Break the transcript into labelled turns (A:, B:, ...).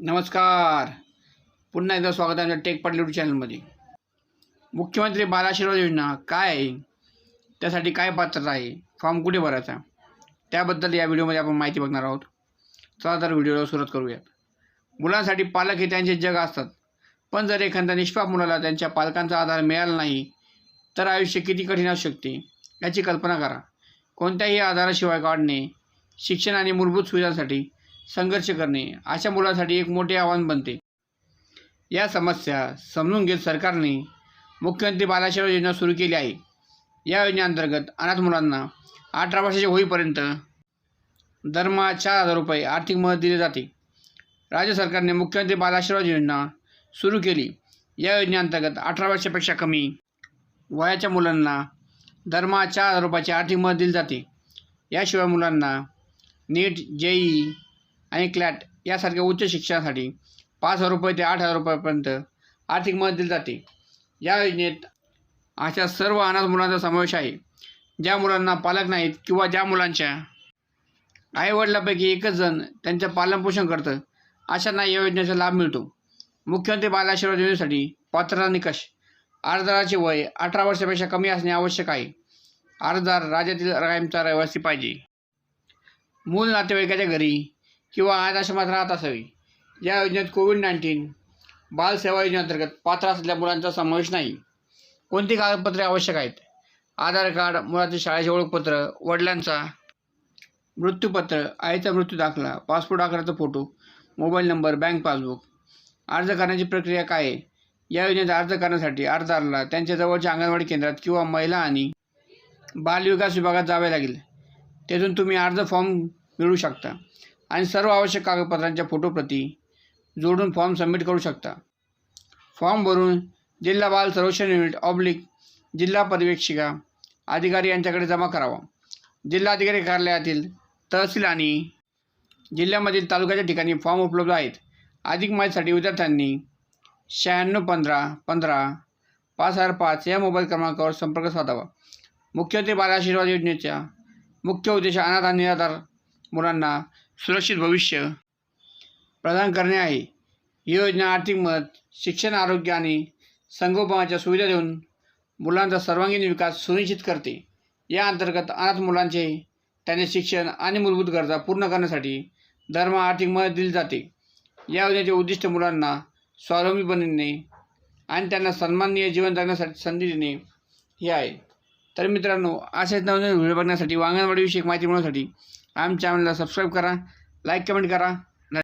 A: नमस्कार. पुन्हा एकदा स्वागत आहे टेक पाटील यूट्यूब चॅनलमध्ये मुख्यमंत्री बालाशीर्वाद योजना काय आहे? त्यासाठी काय पात्रता आहे? फॉर्म कुठे भरायचा? त्याबद्दल या व्हिडिओमध्ये आपण माहिती बघणार आहोत. चला तर व्हिडिओला सुरुवात करूयात. मुलांसाठी पालक हे त्यांचे जग असतात. पण जर एखाद्या निष्पाप मुलाला त्यांच्या पालकांचा आधार मिळाला नाही तर आयुष्य किती कठीण असू शकते याची कल्पना करा. कोणत्याही आधाराशिवाय काढणे शिक्षण आणि मूलभूत सुविधांसाठी संघर्ष करणे अशा मुलांसाठी एक मोठे आव्हान बनते. या समस्या समजून घेत सरकारने मुख्यमंत्री बालाशिवा योजना सुरू केली आहे. या योजनेअंतर्गत अनाथ मुलांना अठरा वर्षाचे होईपर्यंत दरमहा चार हजार रुपये आर्थिक मदत दिली जाते. राज्य सरकारने मुख्यमंत्री बालाशिवाय योजना सुरू केली. या योजनेअंतर्गत अठरा वर्षापेक्षा कमी वयाच्या मुलांना दरमहा चार हजार रुपयाची आर्थिक मदत दिली जाते. याशिवाय मुलांना नीट जेई आणि क्लॅट यासारख्या उच्च शिक्षणासाठी पाच हजार रुपये ते आठ हजार रुपयापर्यंत आर्थिक मदत दिली जाते. या योजनेत अशा सर्व अनाथ मुलांचा समावेश आहे. ज्या मुलांना पालक नाहीत किंवा ज्या मुलांच्या आईवडिलापैकी एकच जण त्यांचं पालनपोषण करतं अशांना या योजनेचा लाभ मिळतो. मुख्यमंत्री बाल आशीर्वाद योजनेसाठी पात्रता निकष अर्जदाराचे वय अठरा वर्षापेक्षा कमी असणे आवश्यक आहे. अर्जदार राज्यातील कायमचा रहिवासी पाहिजे. मूल नातेवाईकाच्या घरी किंवा अनाथ आश्रमात राहत असावी. या योजनेत कोविड नाईन्टीन बालसेवा योजनेअंतर्गत पात्र असलेल्या मुलांचा समावेश नाही. कोणती कागदपत्रे आवश्यक आहेत? आधार कार्ड मुलाचे शाळेचे ओळखपत्र वडिलांचा मृत्यूपत्र आईचा मृत्यू दाखला पासपोर्ट आकाराचा photo mobile number bank passbook अर्ज करण्याची प्रक्रिया काय आहे? या योजनेत अर्ज करण्यासाठी अर्जदाराला त्यांच्या जवळच्या अंगणवाडी केंद्रात किंवा महिला आणि बालविकास विभागात जावे लागेल. तेथून तुम्ही अर्ज फॉर्म मिळवू शकता. आणि सर्व आवश्यक कागदपत्रांच्या फोटोप्रती जोडून फॉर्म सबमिट करू शकता. फॉर्म भरून जिल्हा बाल संरक्षण युनिट ऑब्लिक जिल्हा पर्यवेक्षिका अधिकारी यांच्याकडे जमा करावा. जिल्हाधिकारी कार्यालयातील तहसील आणि जिल्ह्यामधील तालुक्याच्या ठिकाणी फॉर्म उपलब्ध आहेत. अधिक माहितीसाठी विद्यार्थ्यांनी शहाण्णव पंधरा पंधरा पाच हजार पाच या मोबाईल क्रमांकावर संपर्क साधावा. मुख्यमंत्री बाल आशीर्वाद योजनेच्या मुख्य उद्देश अनाथ आणि निराधार मुलांना सुरक्षित भविष्य प्रदान करणे आहे. ही योजना आर्थिक मदत शिक्षण आरोग्य आणि संगोपनाच्या सुविधा देऊन मुलांचा सर्वांगीण विकास सुनिश्चित करते. या अंतर्गत अनाथ मुलांचे त्यांचे शिक्षण आणि मूलभूत गरजा पूर्ण करण्यासाठी धर्म आर्थिक मदत दिली जाते. या योजनेचे उद्दिष्ट मुलांना स्वावलंबी बनविणे आणि त्यांना सन्माननीय जीवन जगण्यासाठी संधी देणे हे आहे. तर मित्रांनो असेच नवनवीन व्हिडिओ बघण्यासाठी वांगणवाडीविषयी माहिती मिळवण्यासाठी आमच्या चॅनलला सबस्क्राईब करा लाईक कमेंट करा.